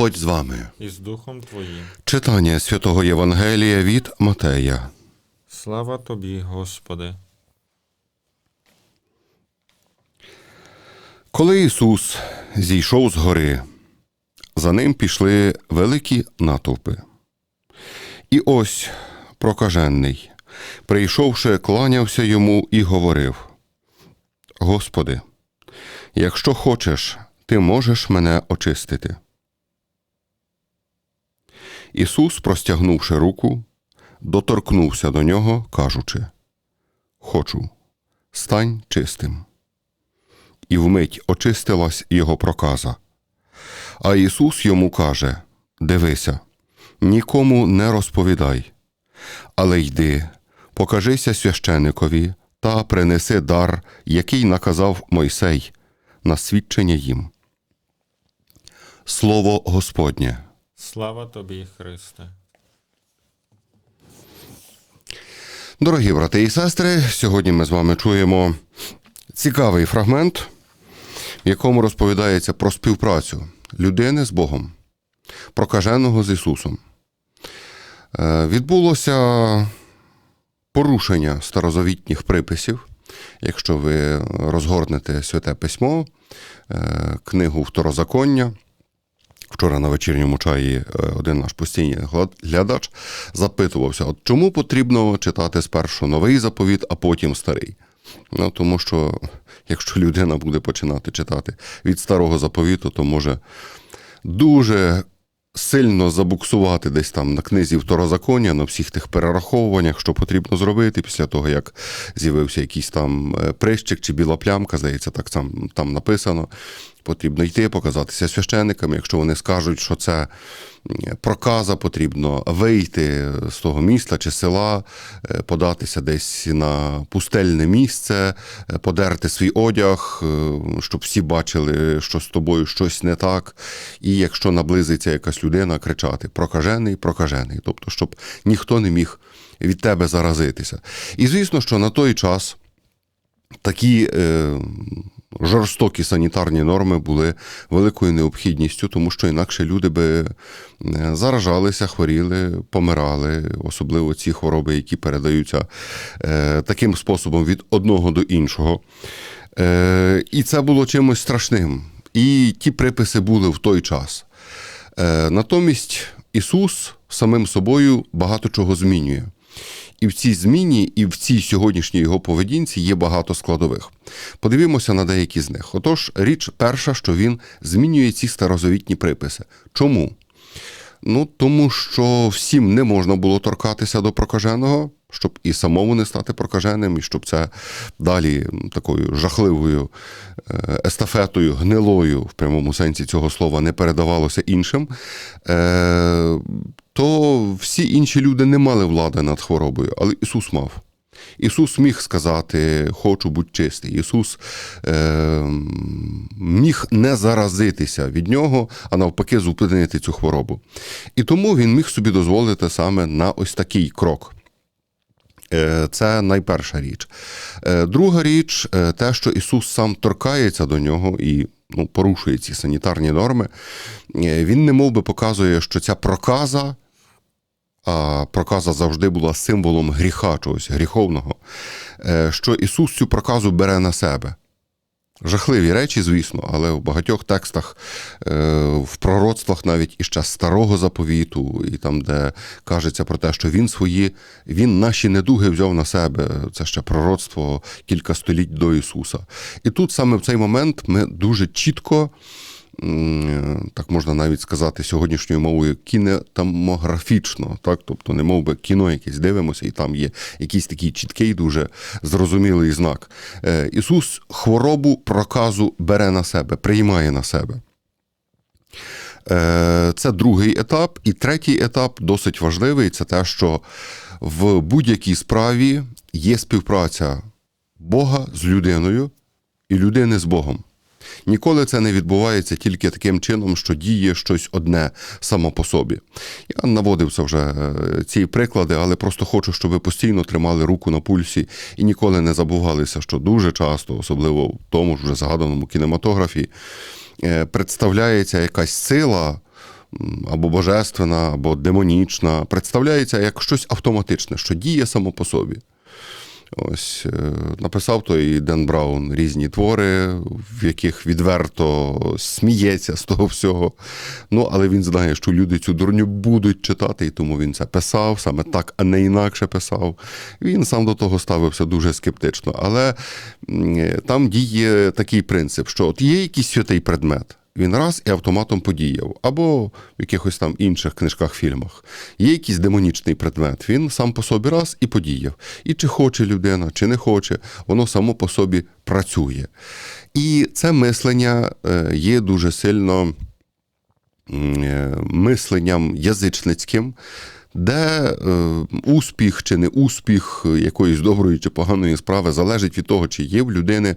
Господь з вами. і з Духом Твоїм. Читання святого Євангелія від Матея. Слава Тобі, Господи. Коли Ісус зійшов з гори, за ним пішли великі натовпи. І ось прокажений, прийшовши, кланявся йому і говорив: Господи, якщо хочеш, ти можеш мене очистити. Ісус, простягнувши руку, доторкнувся до нього, кажучи: Хочу, стань чистим і вмить очистилась його проказа. А Ісус йому каже: Дивися, нікому не розповідай, але йди, покажися священикові та принеси дар, який наказав Мойсей, на свідчення їм. Слово Господнє. Слава Тобі, Христе. Дорогі брати і сестри, сьогодні ми з вами чуємо цікавий фрагмент, в якому розповідається про співпрацю людини з Богом, прокаженого з Ісусом. Е, Відбулося порушення старозавітніх приписів. Якщо ви розгорнете святе письмо, е, книгу Второзаконня. Вчора на вечірньому чаї е, один наш постійний глядач запитувався, от чому потрібно читати спершу новий заповіт, а потім старий. Ну, тому що якщо людина буде починати читати від старого заповіту, то може дуже сильно забуксувати десь там на книзі второзаконня, на всіх тих перераховуваннях, що потрібно зробити після того, як з'явився якийсь там е, прищик чи біла плямка, здається, так там, там написано. Потрібно йти, показатися священникам. Якщо вони скажуть, що це проказа, потрібно вийти з того міста чи села, е, податися десь на пустельне місце, е, подерти свій одяг, е, щоб всі бачили, що з тобою щось не так. І якщо наблизиться якась людина, кричати прокажений, прокажений. Тобто, щоб ніхто не міг від тебе заразитися. І звісно, що на той час такі жорстокі санітарні норми були великою необхідністю, тому що інакше люди би е, заражалися, хворіли, помирали, особливо ці хвороби, які передаються е, таким способом від одного до іншого. Е, і це було чимось страшним. І ті приписи були в той час. Натомість Ісус самим собою багато чого змінює. І в цій зміні, і в цій сьогоднішній його поведінці є багато складових. Подивімося на деякі з них. Отож, річ перша, що він змінює ці старозавітні приписи. Чому? Ну, тому що всім не можна було торкатися до прокаженого, щоб і самому не стати прокаженим, і щоб це далі такою жахливою е, естафетою, гнилою в прямому сенсі цього слова не передавалося іншим. То всі інші люди не мали влади над хворобою, але Ісус мав. Ісус міг сказати, хочу будь чистий. Ісус е, міг не заразитися від нього, а навпаки, зупинити цю хворобу. І тому він міг собі дозволити саме на ось такий крок. Е, Це найперша річ. Е, Друга річ, е, те, що Ісус сам торкається до нього і ну, порушує ці санітарні норми, Е, він не би показує, що ця проказа а проказа завжди була символом гріха чогось гріховного, е, що Ісус цю проказу бере на себе. Жахливі речі, звісно, але в багатьох текстах, е, в пророцтвах навіть іще старого заповіту, і там, де кажеться про те, що він свої, він наші недуги взяв на себе. Це ще пророцтво кілька століть до Ісуса. І тут саме в цей момент ми дуже чітко так можна навіть сказати сьогоднішньою мовою, кінетомографічно, так, тобто не мов би кіно якесь дивимося, і там є якийсь такий чіткий, дуже зрозумілий знак. Е, Ісус хворобу проказу бере на себе, приймає на себе. Е, Це другий етап. І третій етап досить важливий це те, що в будь-якій справі є співпраця Бога з людиною і людини з Богом. Ніколи це не відбувається тільки таким чином, що діє щось одне само по собі. Я наводився вже е, ці приклади, але просто хочу, щоб ви постійно тримали руку на пульсі і ніколи не забувалися, що дуже часто, особливо в тому ж вже згаданому кінематографі, е, представляється якась сила або божественна, або демонічна, представляється як щось автоматичне, що діє само по собі. Ось е, написав той Ден Браун різні твори, в яких відверто сміється з того всього. Ну, але він знає, що люди цю дурню будуть читати, і тому він це писав, саме так, а не інакше писав. Він сам до того ставився дуже скептично. Але е, там діє такий принцип, що от є якийсь святий предмет. Він раз і автоматом подіяв, або в якихось там інших книжках, фільмах. Є якийсь демонічний предмет, він сам по собі раз і подіяв. І чи хоче людина, чи не хоче, воно само по собі працює. І це мислення е, є дуже сильно е, мисленням язичницьким, де е, успіх чи не успіх якоїсь доброї чи поганої справи залежить від того, чи є в людини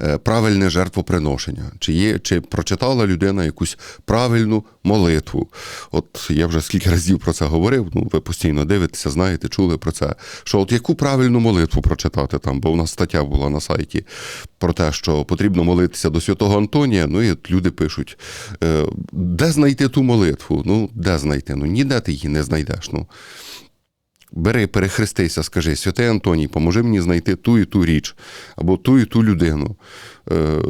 е, правильне жертвоприношення, чи є, чи прочитала людина якусь правильну молитву. От я вже скільки разів про це говорив. Ну, ви постійно дивитеся, знаєте, чули про це. Що от яку правильну молитву прочитати там, бо у нас стаття була на сайті про те, що потрібно молитися до святого Антонія. Ну і люди пишуть, е, де знайти ту молитву? Ну, де знайти? Ну ніде ти її не знайдеш. Ну. Бери, перехрестися, скажи, святий Антоній, поможи мені знайти ту і ту річ, або ту і ту людину. Е,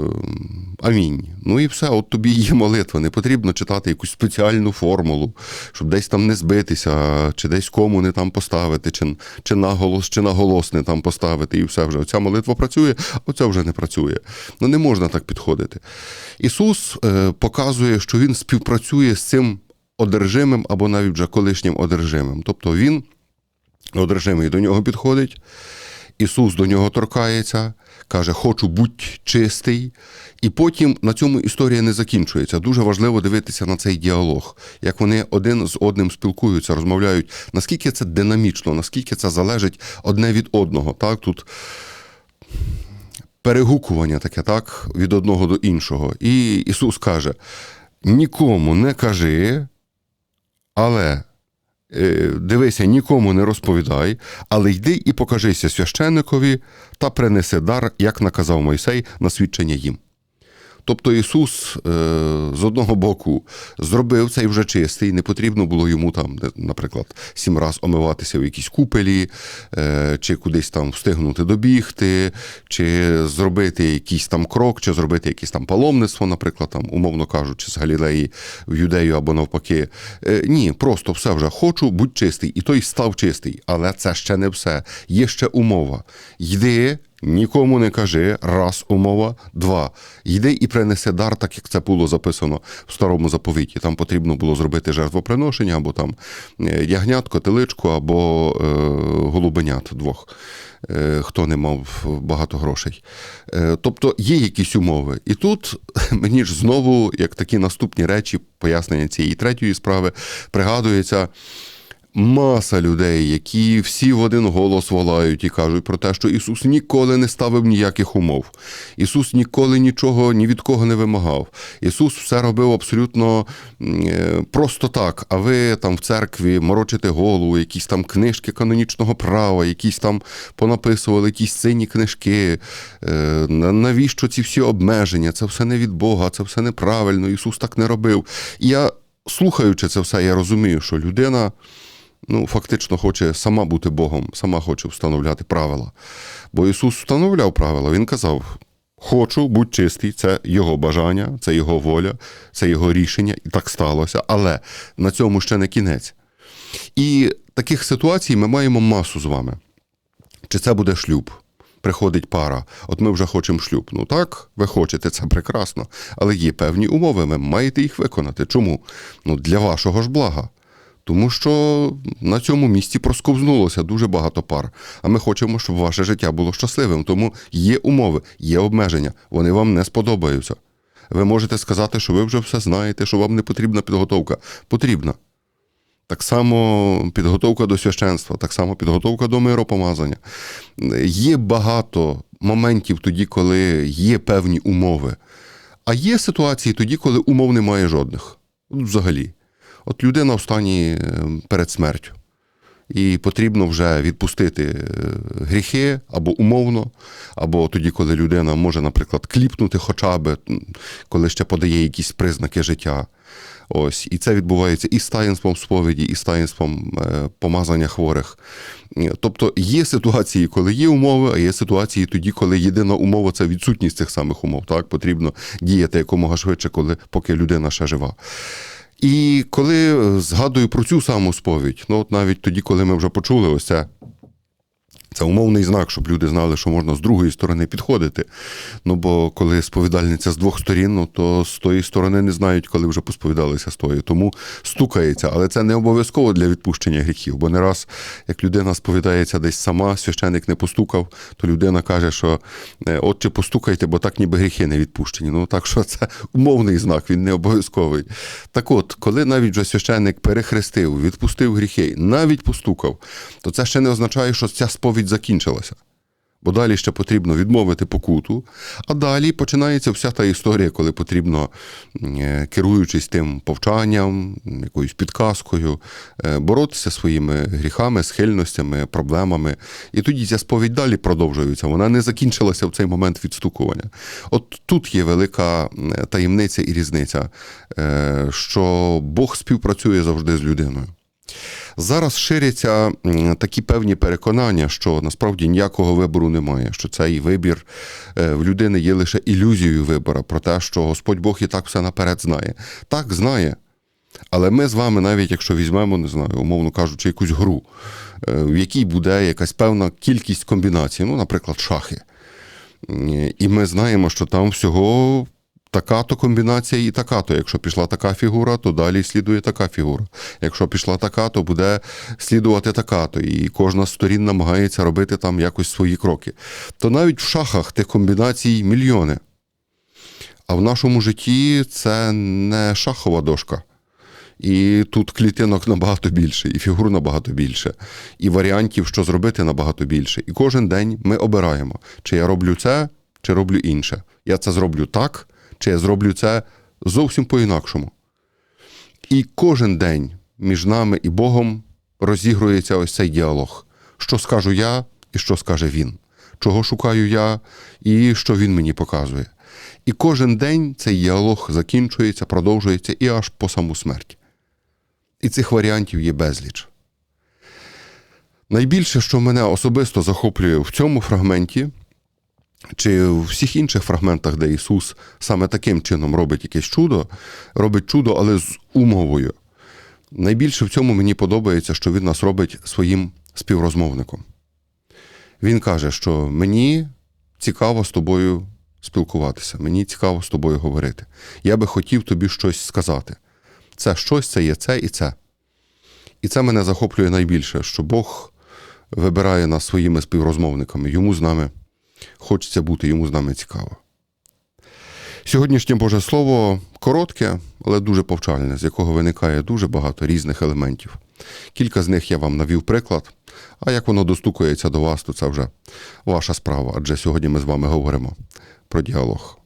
амінь. Ну і все, от тобі є молитва. Не потрібно читати якусь спеціальну формулу, щоб десь там не збитися, чи десь кому не там поставити, чи, чи наголос, чи наголос не там поставити, і все вже. Оця молитва працює, а оця вже не працює. Ну не можна так підходити. Ісус е, показує, що Він співпрацює з цим одержимим або навіть вже колишнім одержимим. Тобто він одержимий до нього підходить, Ісус до нього торкається, каже, хочу будь чистий. І потім на цьому історія не закінчується. Дуже важливо дивитися на цей діалог, як вони один з одним спілкуються, розмовляють, наскільки це динамічно, наскільки це залежить одне від одного. Так, тут перегукування таке, так, від одного до іншого. І Ісус каже: нікому не кажи, але е, дивися, нікому не розповідай, але йди і покажися священникові та принеси дар, як наказав Мойсей, на свідчення їм. Тобто Ісус е, з одного боку зробив цей вже чистий, не потрібно було йому там, наприклад, сім раз омиватися в якійсь купелі, е, чи кудись там встигнути добігти, чи зробити якийсь там крок, чи зробити якесь там паломництво, наприклад, там, умовно кажучи, з Галілеї в Юдею або навпаки. Е, ні, просто все вже хочу, будь чистий. І той став чистий. Але це ще не все. Є ще умова. Йди. Нікому не кажи, раз умова, два. Йди і принеси дар, так як це було записано в старому заповіті. Там потрібно було зробити жертвоприношення, або там е, ягнятко, теличку, або е, голубенят двох, е, хто не мав багато грошей. Е, тобто є якісь умови. І тут мені ж знову, як такі наступні речі, пояснення цієї третьої справи, пригадується. Маса людей, які всі в один голос волають і кажуть про те, що Ісус ніколи не ставив ніяких умов. Ісус ніколи нічого ні від кого не вимагав. Ісус все робив абсолютно е, просто так. А ви там в церкві морочите голову, якісь там книжки канонічного права, якісь там понаписували якісь сині книжки. Е, Навіщо ці всі обмеження? Це все не від Бога, це все неправильно. Ісус так не робив. І я, слухаючи це все, я розумію, що людина ну, фактично хоче сама бути Богом, сама хоче встановляти правила. Бо Ісус встановляв правила, Він казав: хочу, будь чистий, це Його бажання, це Його воля, це Його рішення, і так сталося. Але на цьому ще не кінець. І таких ситуацій ми маємо масу з вами. Чи це буде шлюб? Приходить пара, от ми вже хочемо шлюб. Ну так, ви хочете, це прекрасно. Але є певні умови, ви маєте їх виконати. Чому? Ну, для вашого ж блага. Тому що на цьому місці просковзнулося дуже багато пар. А ми хочемо, щоб ваше життя було щасливим. Тому є умови, є обмеження. Вони вам не сподобаються. Ви можете сказати, що ви вже все знаєте, що вам не потрібна підготовка. Потрібна. Так само підготовка до священства, так само підготовка до миропомазання. Є багато моментів тоді, коли є певні умови. А є ситуації тоді, коли умов немає жодних. Взагалі. От людина в стані е, перед смертю. і потрібно вже відпустити е, гріхи або умовно, або тоді, коли людина може, наприклад, кліпнути хоча б, коли ще подає якісь признаки життя. Ось, і це відбувається і з таїнством сповіді, і з таїнством е, помазання хворих. Тобто є ситуації, коли є умови, а є ситуації тоді, коли єдина умова це відсутність цих самих умов. Так потрібно діяти якомога швидше, коли поки людина ще жива. І коли е, згадую про цю саму сповідь, ну от навіть тоді, коли ми вже почули ось це. Це умовний знак, щоб люди знали, що можна з другої сторони підходити. Ну бо коли сповідальниця з двох сторін, ну то з тої сторони не знають, коли вже посповідалися з тої. Тому стукається, але це не обов'язково для відпущення гріхів. Бо не раз, як людина сповідається десь сама, священик не постукав, то людина каже, що е, отче, постукайте, бо так ніби гріхи не відпущені. Ну так що це умовний знак, він не обов'язковий. Так от, коли навіть вже священник перехрестив, відпустив гріхи, навіть постукав, то це ще не означає, що ця сповідь закінчилася. Бо далі ще потрібно відмовити покуту, а далі починається вся та історія, коли потрібно, е, керуючись тим повчанням, якоюсь підказкою, е, боротися своїми гріхами, схильностями, проблемами. І тоді ця сповідь далі продовжується. Вона не закінчилася в цей момент відстукування. От тут є велика таємниця і різниця, е, що Бог співпрацює завжди з людиною. Зараз ширяться такі певні переконання, що насправді ніякого вибору немає, що цей вибір е, в людини є лише ілюзією вибору, про те, що Господь Бог і так все наперед знає. Так, знає. Але ми з вами, навіть якщо візьмемо, не знаю, умовно кажучи, якусь гру, е, в якій буде якась певна кількість комбінацій, ну, наприклад, шахи. І ми знаємо, що там всього така-то комбінація і така-то. Якщо пішла така фігура, то далі слідує така фігура. Якщо пішла така, то буде слідувати така-то. І кожна з сторін намагається робити там якось свої кроки. То навіть в шахах тих комбінацій мільйони. А в нашому житті це не шахова дошка. І тут клітинок набагато більше, і фігур набагато більше, і варіантів, що зробити, набагато більше. І кожен день ми обираємо, чи я роблю це, чи роблю інше. Я це зроблю так, чи я зроблю це зовсім по-інакшому. І кожен день між нами і Богом розігрується ось цей діалог. Що скажу я і що скаже він, чого шукаю я і що він мені показує. І кожен день цей діалог закінчується, продовжується і аж по саму смерть. І цих варіантів є безліч. Найбільше, що мене особисто захоплює в цьому фрагменті, чи в всіх інших фрагментах, де Ісус саме таким чином робить якесь чудо, робить чудо, але з умовою. Найбільше в цьому мені подобається, що Він нас робить своїм співрозмовником. Він каже, що мені цікаво з тобою спілкуватися, мені цікаво з тобою говорити. Я би хотів тобі щось сказати. Це щось, це є це і це. І це мене захоплює найбільше, що Бог вибирає нас своїми співрозмовниками. Йому з нами хочеться бути, йому з нами цікаво. Сьогоднішнє Боже Слово коротке, але дуже повчальне, з якого виникає дуже багато різних елементів. Кілька з них я вам навів приклад, а як воно достукається до вас, то це вже ваша справа, адже сьогодні ми з вами говоримо про діалог.